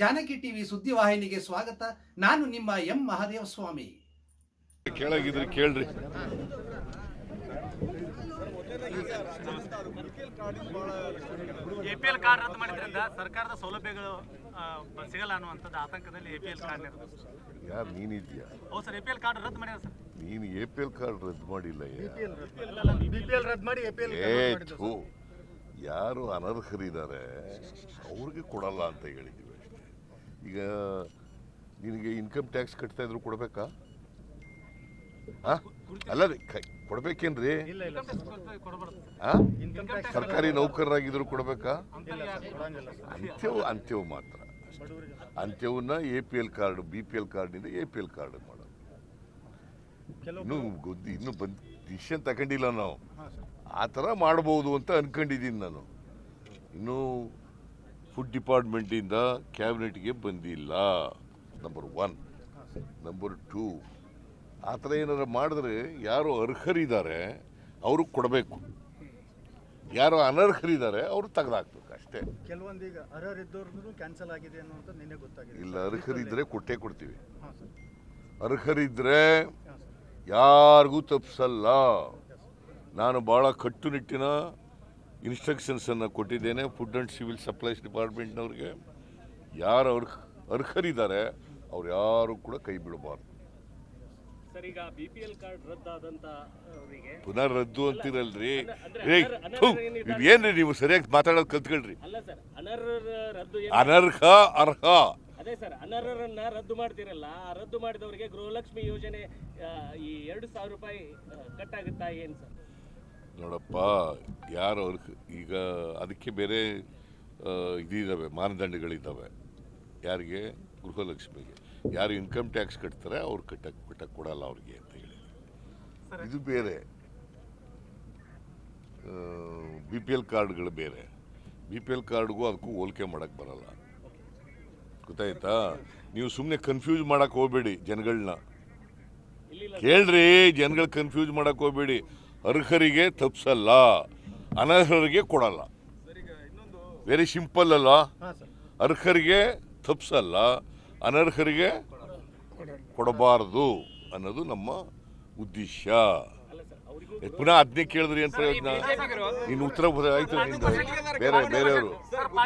Janaki TV ಸುದ್ದಿವಾಹಿನಿಗೆ ಸ್ವಾಗತ. ನಾನು ನಿಮ್ಮ ಎಂ ಮಹಾದೇವ ಸ್ವಾಮಿ. ಕೇಳಾಗಿದ್ರೆ ಕೇಳ್ರಿ. ಎಪಿಎಲ್ ಪಿ ಎಲ್ ಕಾರ್ಡ್ ರದ್ದು ಮಾಡಿದ್ರಿಂದ ಸರ್ಕಾರದ ಸೌಲಭ್ಯಗಳು ಸಿಗಲ್ಲ ಅನ್ನುವಂಥದ್ದು ಆತಂಕದಲ್ಲಿ ಎಪಿಎಲ್ ಪಿ ಎಲ್ ಕಾರ್ಡ್ ಯಾರು ನೀನಿದ್ಯಾ? ಹೌದು sir APL P L card ರದ್ದು ಮಾಡಿದ ಸರ್. ನೀನು ಎ ಪಿ ಎಲ್ ಕಾರ್ಡ್ ರದ್ದು ಮಾಡಿಲ್ಲ ಬಿಪಿಎಲ್ ರದ್ದು ಮಾಡಿ ಎಪಿಎಲ್ ಏ ಥೂ. ಯಾರು ಅನರ್ಹರಿದ್ದಾರೆ ಅವ್ರಿಗೆ ಕೊಡಲ್ಲ ಅಂತ ಹೇಳಿದ್ದೀವಿ ಅಷ್ಟೇ ಈಗ ನಿನಗೆ ಇನ್ಕಮ್ ಟ್ಯಾಕ್ಸ್ ಕಟ್ತಾ ಇದ್ರು ಕೊಡ್ಬೇಕಾ? ಹಾ? ಅಲ್ಲ ರೀ ಕ- ಕೊಡ್ಬೇಕೇನ್ರಿ? ಹಾಂ ಹಾ? ಇನ್ಕಮ್ ಟ್ಯಾಕ್ಸ್ ಸರ್ಕಾರಿ ನೌಕರರಾಗಿದ್ರು ಕೊಡ್ಬೇಕಾ? ಅಂತ್ಯವು ಅಂತ್ಯವು ಮಾತ್ರ. ಅಂತ್ಯವನ್ನ A P L card B P L ಕಾರ್ಡ್ನಿಂದ ಎ ಪಿ ಎಲ್ ಕಾರ್ಡ್ ಮಾಡೋದು. ಇನ್ನೂ ಗೊದ್ದು ಇನ್ನೂ ಬಂದು ಡಿಸಿಷನ್ ತಗೊಂಡಿಲ್ಲ ನಾವು. ಆ ಥರ ಮಾಡ್ಬೋದು ಅಂತ ಅನ್ಕೊಂಡಿದ್ದೀನಿ ನಾನು. ಇನ್ನೂ ಫುಡ್ ಡಿಪಾರ್ಟ್ಮೆಂಟಿಂದ ಕ್ಯಾಬಿನೆಟ್ಗೆ ಬಂದಿಲ್ಲ. ನಂಬರ್ ಒನ್ ನಂಬರ್ ಟೂ ಆ ಥರ ಏನಾರು ಮಾಡಿದ್ರೆ ಯಾರು ಅರ್ಹರಿದ್ದಾರೆ ಅವ್ರಿಗೆ ಕೊಡಬೇಕು. ಯಾರು ಅನರ್ಹರಿದ್ದಾರೆ ಅವರು ತೆಗೆದಾಕ್ಬೇಕು ಅಷ್ಟೇ. ಕೆಲವೊಂದೀಗ ಅರ್ಹರಿದ್ದವ್ರದ್ದು ಕ್ಯಾನ್ಸಲ್ ಆಗಿದೆ ಅನ್ನೋದು ನಿನ್ನೆ ಗೊತ್ತಾಗಿದೆ. ಇಲ್ಲ ಅರ್ಹರಿದ್ದರೆ ಕೊಟ್ಟೇ ಕೊಡ್ತೀವಿ. ಅರ್ಹರಿದ್ದರೆ ಯಾರಿಗೂ ತಪ್ಪಿಸಲ್ಲ. ನಾನು ಭಾಳ ಕಟ್ಟುನಿಟ್ಟಿನ ಇನ್ಸ್ಟ್ರಕ್ಷನ್ಸನ್ನು ಕೊಟ್ಟಿದ್ದೇನೆ ಫುಡ್ ಆ್ಯಂಡ್ ಸಿವಿಲ್ ಸಪ್ಲೈಸ್ ಡಿಪಾರ್ಟ್ಮೆಂಟ್ನವ್ರಿಗೆ ಯಾರು ಅರ್ಹ ಅರ್ಹರಿದ್ದಾರೆ ಅವ್ರು ಯಾರು ಕೂಡ ಕೈ ಬಿಡಬಾರ್ದು. ಸರ್ ಈಗ ಬಿ ಪಿ ಎಲ್ ಕಾರ್ಡ್ ಅವರಿಗೆ. ಪುನಃ ರದ್ದು ಅಂತಿರಲ್ರಿ. ಏನ್ರಿ ನೀವು ಸರಿಯಾಗಿ ಮಾತಾಡೋದು ಕಲ್ತ್ಕೊಳ್ರಿ. ಅಲ್ಲ ಸರ್ ಅನರ್ಹರ ರದ್ದು ಏನ್- ಅನರ್ಹ ಅರ್ಹ. ಅದೇ ಸರ್ ಅನರ್ಹರನ್ನ ರದ್ದು ಮಾಡ್ತಿರಲ್ಲ ರದ್ದು ಮಾಡಿದವರಿಗೆ ಗೃಹಲಕ್ಷ್ಮಿ ಯೋಜನೆ ಈ ಎರಡು ಸಾವಿರ ರೂಪಾಯಿ ಕಟ್ ಆಗುತ್ತಾ ಏನ್ ಸರ್? ನೋಡಪ್ಪ, ಯಾರು ಅವ್ರ ಈಗ ಅದಕ್ಕೆ ಬೇರೆ ಇದಿದ್ದಾವೆ ಮಾನದಂಡಗಳಿದ್ದಾವೆ ಯಾರಿಗೆ? ಗೃಹಲಕ್ಷ್ಮಿಗೆ. ಯಾರು ಇನ್ಕಮ್ ಟ್ಯಾಕ್ಸ್ ಕಟ್ತಾರೆ, ಅವ್ರು ಕಟ್ಟಕ್ಕೆ ಕಟ್ಟಕ್ಕೆ ಕೊಡಲ್ಲ ಅವ್ರಿಗೆ ಅಂತ ಹೇಳಿ ಇದು ಬೇರೆ. ಬಿ ಪಿ ಎಲ್ ಕಾರ್ಡ್ಗಳು ಬೇರೆ. ಬಿ ಪಿ ಎಲ್ ಕಾರ್ಡ್ಗೂ ಅದಕ್ಕೂ ಹೋಲಿಕೆ ಮಾಡೋಕ್ಕೆ ಬರಲ್ಲ. ಗೊತ್ತಾಯ್ತಾ? ನೀವು ಸುಮ್ಮನೆ ಕನ್ಫ್ಯೂಸ್ ಮಾಡಕ್ಕೆ ಹೋಗಬೇಡಿ ಜನಗಳನ್ನ ಕೇಳ್ರಿ, ಜನಗಳು ಕನ್ಫ್ಯೂಸ್ ಮಾಡೋಕ್ಕೆ ಹೋಗ್ಬೇಡಿ. ಅರ್ಹರಿಗೆ ತಪ್ಸಲ್ಲ ಅನರ್ಹರಿಗೆ ಕೊಡಲ್ಲ. ವೆರಿ ಸಿಂಪಲ್ ಅಲ್ಲ. ಅರ್ಹರಿಗೆ ತಪ್ಸಲ್ಲ ಅನರ್ಹರಿಗೆ ಕೊಡಬಾರದು ಅನ್ನೋದು ನಮ್ಮ ಉದ್ದೇಶ. ಪುನಃ ಅದನ್ನೇ ಕೇಳಿದ್ರಿ ಏನ್ ಪ್ರಯೋಜನ ನಿನ್ನ ಉತ್ತರ ಆಯ್ತು ನಿಂದ ಬೇರೆ ಬೇರೆಯವರು.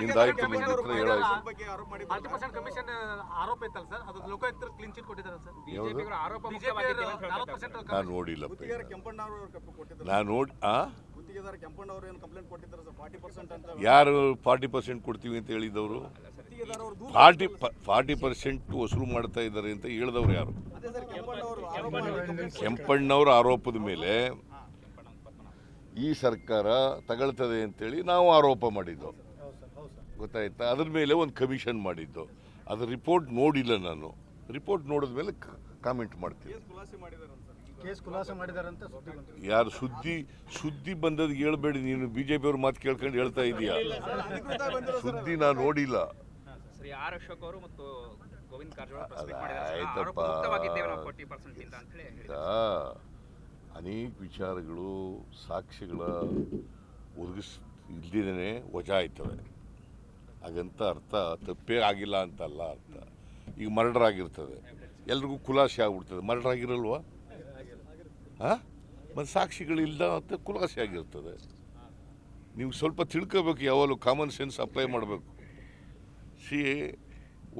ನಿಂದಾಯ್ತು ನಿಂದ ಉತ್ತರ ಹೇಳಾಯ್ತು. ನಾನು ನೋಡಿಲ್ಲಪ್ಪ ನಾನು ನೋಡಿ ಆ? ಯಾರು ಫಾರ್ಟಿ ಪರ್ಸೆಂಟ್ ಕೊಡ್ತೀವಿ ಅಂತ ಹೇಳಿದವರು? ಫಾರ್ಟಿ ಫಾರ್ಟಿ ಪರ್ಸೆಂಟ್ ವಸೂಲು ಮಾಡ್ತಾ ಇದ್ದಾರೆ ಅಂತ ಹೇಳಿದವರು ಯಾರು? ಕೆಂಪಣ್ಣವರು ಆರೋಪದ ಮೇಲೆ ಈ ಸರ್ಕಾರ ತಗೊಳ್ತದೆ ಅಂತೇಳಿ ನಾವು ಆರೋಪ ಮಾಡಿದ್ದು. ಹೌದು ಸರ್ ಹೌದು ಸರ್ ಗೊತ್ತಾಯ್ತಾ? ಅದ್ರ ಮೇಲೆ ಒಂದು ಕಮಿಷನ್ ಮಾಡಿದ್ದು. ಅದು ರಿಪೋರ್ಟ್ ನೋಡಿಲ್ಲ ನಾನು. ರಿಪೋರ್ಟ್ ನೋಡಿದ ಮೇಲೆ ಕಾಮೆಂಟ್ ಮಾಡ್ತೀನಿ. ಯಾರು ಸುದ್ದಿ ಸುದ್ದಿ ಬಂದದ್ದು ಹೇಳ್ಬೇಡಿ. ನೀನು ಬಿ ಜೆ ಪಿಯವ್ರ ಮಾತು ಕೇಳ್ಕೊಂಡು ಹೇಳ್ತಾ ಇದೀಯಾ? ಸುದ್ದಿ ನಾನು ನೋಡಿಲ್ಲ. ಅನೇಕ ವಿಚಾರಗಳು ಸಾಕ್ಷಿಗಳ ಒದಗಿಸ್ ಇಲ್ದಿದೇ ವಜಾ ಆಯ್ತವೆ ಹಾಗಂತ ಅರ್ಥ ತಪ್ಪೇ ಆಗಿಲ್ಲ ಅಂತಲ್ಲ ಅರ್ಥ. ಈಗ ಮರ್ಡರ್ ಆಗಿರ್ತದೆ ಎಲ್ರಿಗೂ ಖುಲಾಸೆ ಆಗ್ಬಿಡ್ತದೆ. ಮರ್ಡರ್ ಆಗಿರಲ್ವಾ ಹಾಂ? ಮತ್ತು ಸಾಕ್ಷಿಗಳಿಲ್ದ ಅಂತ ಖುಲಾಸೆ ಆಗಿರ್ತದೆ. ನೀವು ಸ್ವಲ್ಪ ತಿಳ್ಕೋಬೇಕು ಯಾವಾಗಲೂ ಕಾಮನ್ ಸೆನ್ಸ್ ಅಪ್ಲೈ ಮಾಡಬೇಕು. ಸಿ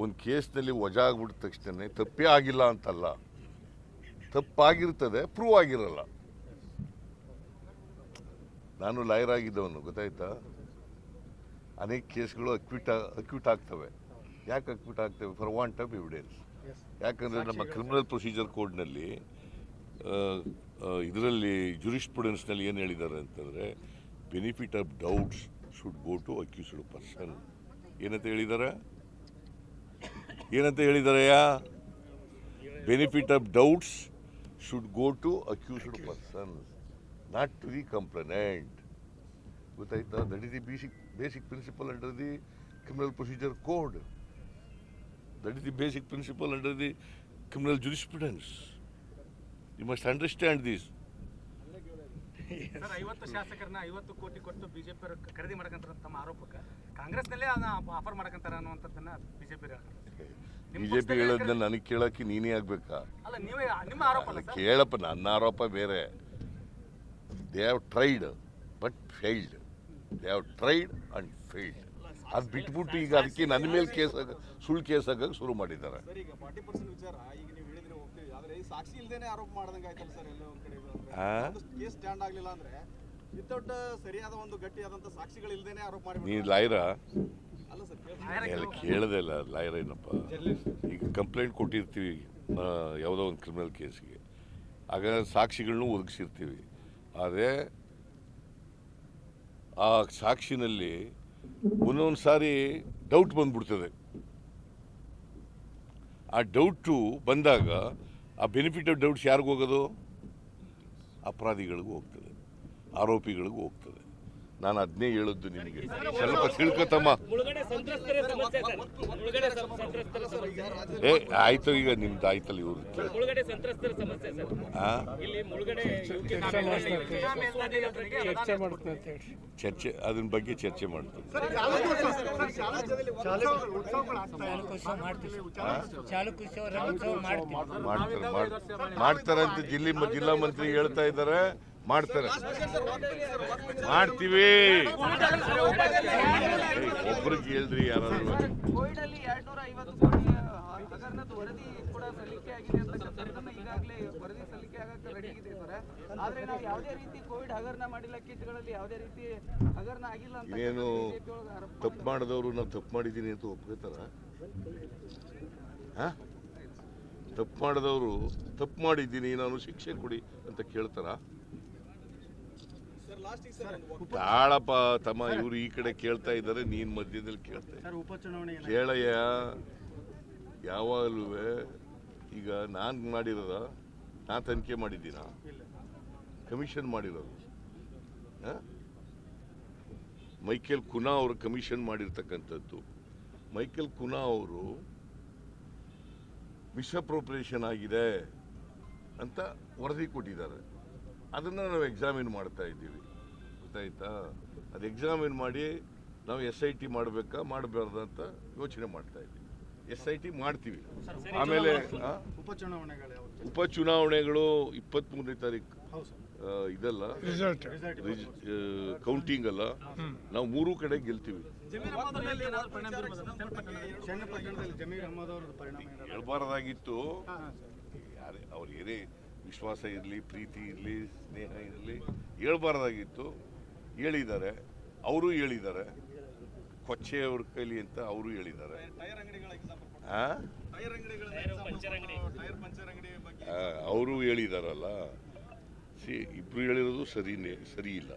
ಒಂದು ಕೇಸ್ನಲ್ಲಿ ವಜಾ ಆಗ್ಬಿಟ್ಟ ತಕ್ಷಣ ತಪ್ಪೇ ಆಗಿಲ್ಲ ಅಂತಲ್ಲ. ತಪ್ಪಾಗಿರ್ತದೆ ಪ್ರೂವ್ ಆಗಿರಲ್ಲ. ನಾನು ಲಾಯರ್ ಆಗಿದ್ದವನು ಗೊತ್ತಾಯ್ತಾ? ಅನೇಕ ಕೇಸ್ಗಳು ಅಕ್ವಿಟ್ ಅಕ್ವಿಟ್ ಆಗ್ತವೆ. ಯಾಕೆ ಅಕ್ವಿಟ್ ಆಗ್ತವೆ? ಫಾರ್ ವಾಂಟ್ ಆಫ್ ಎವಿಡೆನ್ಸ್ ಯಾಕಂದರೆ ನಮ್ಮ ಕ್ರಿಮಿನಲ್ ಪ್ರೊಸೀಜರ್ ಕೋಡ್ನಲ್ಲಿ ಇದರಲ್ಲಿ ಜುರಿಸ್ಪ್ರುಡೆನ್ಸ್ನಲ್ಲಿ ಏನು ಹೇಳಿದ್ದಾರೆ ಅಂತಂದರೆ benefit of doubts should go to accused person ಏನಂತ ಹೇಳಿದ್ದಾರೆ? ಏನಂತ ಹೇಳಿದರೆ benefit of doubts should go to accused person not to the complainant ಗೊತ್ತಾಯ್ತಾ? That is the basic basic principle under the criminal procedure code that is the basic principle under the criminal jurisprudence you must understand this ಐವತ್ತು ಶಾಸಕರನ್ನ ಐವತ್ತು ಕೋಟಿ ಕೊಟ್ಟು BJP ಖರೀದಿ ಮಾಡಕಂತ ತಮ್ಮ ಆರೋಪಕ್ಕೆ? ಕಾಂಗ್ರೆಸ್ನಲ್ಲೇ ಅದನ್ನ ಆಫರ್ ಮಾಡಕಂತಾರ ಅನ್ನುವಂಥದ್ದನ್ನ ಬಿಜೆಪಿ ಬಿಜೆಪಿ ಹೇಳೋದನ್ನ ನನಗೆ ಕೇಳಕ್ಕೆ ನೀನೇ ಆಗ್ಬೇಕಾ? ಅಲ್ಲ ನೀವೇ ನಿಮ್ಮ ಆರೋಪ ಅಲ್ಲ ಸರ್. ಕೇಳಪ್ಪ ನನ್ನ ಆರೋಪ ಬೇರೆ. They have tried but failed they have tried and failed ಅದು ಬಿಟ್ಬಿಟ್ಟು ಈಗ ಅದಕ್ಕೆ ನನ್ನ ಮೇಲೆ ಕೇಸ್ ಹಾಕ ಸುಳ್ಳು ಕೇಸ್ ಹಾಕಕ್ಕೆ ಶುರು ಮಾಡಿದ್ದಾರೆ. ಸರ್ ಈಗ ಫಾರ್ಟಿ ಪರ್ಸೆಂಟ್ ವಿಚಾರ ಈಗ ನೀವು ಹೇಳಿದ್ರೆ ಹೋಗ್ತೀವಿ. ಆದ್ರೆ ಈ ಸಾಕ್ಷಿ ಇಲ್ದೇನೆ ಆರೋಪ ಮಾಡ್ದಂಗೆ ಆಯ್ತಲ್ಲ ಸರ್ ಎಲ್ಲ ಒಂದ್ ಕಡೆ ಕೇಸ್ ಸ್ಟ್ಯಾಂಡ್ ಆಗ್ಲಿಲ್ಲ ಅಂದ್ರೆ ವಿತೌಟ್ ಸರಿಯಾದ ಒಂದು ಗಟ್ಟಿಯಾದಂತ ಸಾಕ್ಷಿಗಳಿಲ್ಲದೇನೆ ಆರೋಪ ಮಾಡಿ ನೀ ಲಾಯರ ಅಲ್ಲ ಸರ್ ಎಲ್ಲ ಇಲ್ಲ ಲಾಯರ್ ಏನಪ್ಪ? ಈಗ ಕಂಪ್ಲೇಂಟ್ ಕೊಟ್ಟಿರ್ತೀವಿ ಯಾವುದೋ ಒಂದು ಕ್ರಿಮಿನಲ್ ಕೇಸಿಗೆ ಆಗ ಸಾಕ್ಷಿಗಳನ್ನೂ ಒದಗಿಸಿರ್ತೀವಿ. ಆದರೆ ಆ ಸಾಕ್ಷಿನಲ್ಲಿ ಒಂದೊಂದು ಸಾರಿ ಡೌಟ್ ಬಂದ್ಬಿಡ್ತದೆ. ಆ ಡೌಟು ಬಂದಾಗ ಆ ಬೆನಿಫಿಟ್ ಆಫ್ ಡೌಟ್ಸ್ ಯಾರಿಗೋಗೋದು ಅಪರಾಧಿಗಳಿಗೂ ಹೋಗ್ತದೆ. ಆರೋಪಿಗಳಿಗೂ ಹೋಗ್ತದೆ. ನಾನು ಅದನ್ನೇ ಹೇಳಿದ್ದು ನಿನಗೆ. ಸ್ವಲ್ಪ ತಿಳ್ಕೊತಮ್ಮ. ಏ ಆಯ್ತು ಈಗ ನಿಮ್ದು ಆಯ್ತಲ್ಲ ಇವ್ರು ಚರ್ಚೆ ಅದನ್ ಬಗ್ಗೆ ಚರ್ಚೆ ಮಾಡ್ತೀನಿ ಮಾಡ್ತೀವಿ. ಮಾಡ್ತಾರೆ ಮಾಡ್- ಮಾಡ್ತಾರೆ. ಅಂತ ಜಿಲ್ಲೆ ಜಿಲ್ಲಾ ಮಂತ್ರಿ ಹೇಳ್ತಾ ಇದ್ದಾರೆ. ಮಾಡ್ತಾರೆ. ಮಾಡ್ತೀವಿ. ಒಬ್ರಿಗೆ ಹೇಳ್ರಿ ಯಾರಾದ್ರು ಏನು ತಪ್ಪು ಮಾಡಿದವರು ನಾವು ತಪ್ಪು ಮಾಡಿದ್ದೀನಿ ಅಂತ ಒಪ್ಕೋತಾರ? ತಪ್ಪು ಮಾಡಿದವರು ತಪ್ಪು ಮಾಡಿದ್ದೀನಿ ನಾನು ಶಿಕ್ಷೆ ಕೊಡಿ ಅಂತ ಕೇಳ್ತಾರ ಸರ್ ಲಾಸ್ಟಿಗೆ ಸರ್ ಒಂದು ತಾಳಪ್ಪ ತಮ್ಮ ಇವ್ರು ಈ ಕಡೆ ಕೇಳ್ತಾ ಇದ್ದಾರೆ ನೀನ್ ಮಧ್ಯದಲ್ಲಿ ಕೇಳ್ತಾ? ಕೇಳಯ್ಯ ಯಾವಾಗಲೂ ಈಗ ನಾನು ಮಾಡಿರೋದ ನಾನು ತನಿಖೆ ಮಾಡಿದ್ದೀನ? ಕಮಿಷನ್ ಮಾಡಿರೋದು. ಮೈಕೇಲ್ ಮೈಕೆಲ್ ಕುನಾ ಅವರು ಕಮಿಷನ್ ಮಾಡಿರ್ತಕ್ಕಂಥದ್ದು. ಮೈಕೆಲ್ ಕುನಾ ಅವರು ಮಿಸ್ಅಪ್ರೋಪ್ರಿಯೇಷನ್ ಆಗಿದೆ ಅಂತ ವರದಿ ಕೊಟ್ಟಿದ್ದಾರೆ. ಅದನ್ನು ನಾವು ಎಕ್ಸಾಮಿನ್ ಮಾಡ್ತಾ ಇದ್ದೀವಿ. ಗೊತ್ತಾಯ್ತಾ ಅದು ಎಕ್ಸಾಮಿನ್ ಮಾಡಿ ನಾವು ಎಸ್ ಐ ಟಿ ಮಾಡಬೇಕಾ ಮಾಡಬಾರ್ದು ಅಂತ ಯೋಚನೆ ಮಾಡ್ತಾ ಇದ್ದೀವಿ ಎಸ್ ಐ ಟಿ ಮಾಡ್ತೀವಿ. ಆಮೇಲೆ? ಉಪಚುನಾವಣೆಗಳು ಇಪ್ಪತ್ತ್ಮೂರನೇ ತಾರೀಕು ಹೌದು ಸರ್. ಇದಲ್ಲ? ರಿಸಲ್ಟ್ ಕೌಂಟಿಂಗ್ ಅಲ್ಲ? ನಾವು ಮೂರು ಕಡೆ ಗೆಲ್ತೀವಿ. ಹೇಳ್ಬಾರ್ದಾಗಿತ್ತು. ಅವ್ರು ಏನೇ ವಿಶ್ವಾಸ ಇರಲಿ ಪ್ರೀತಿ ಇರಲಿ ಸ್ನೇಹ ಇರಲಿ ಹೇಳ್ಬಾರ್ದಾಗಿತ್ತು. ಹೇಳಿದ್ದಾರೆ, ಅವರು ಹೇಳಿದ್ದಾರೆ ಕೊಚ್ಚೆ ಅವ್ರ ಕೈಲಿ ಅಂತ ಅವರು ಹೇಳಿದ್ದಾರೆ. ಅವರು ಹೇಳಿದಾರಲ್ಲ, ಸಿ, ಇಬ್ರು ಹೇಳಿರೋದು ಸರಿನೇ ಸರಿ. ಇಲ್ಲ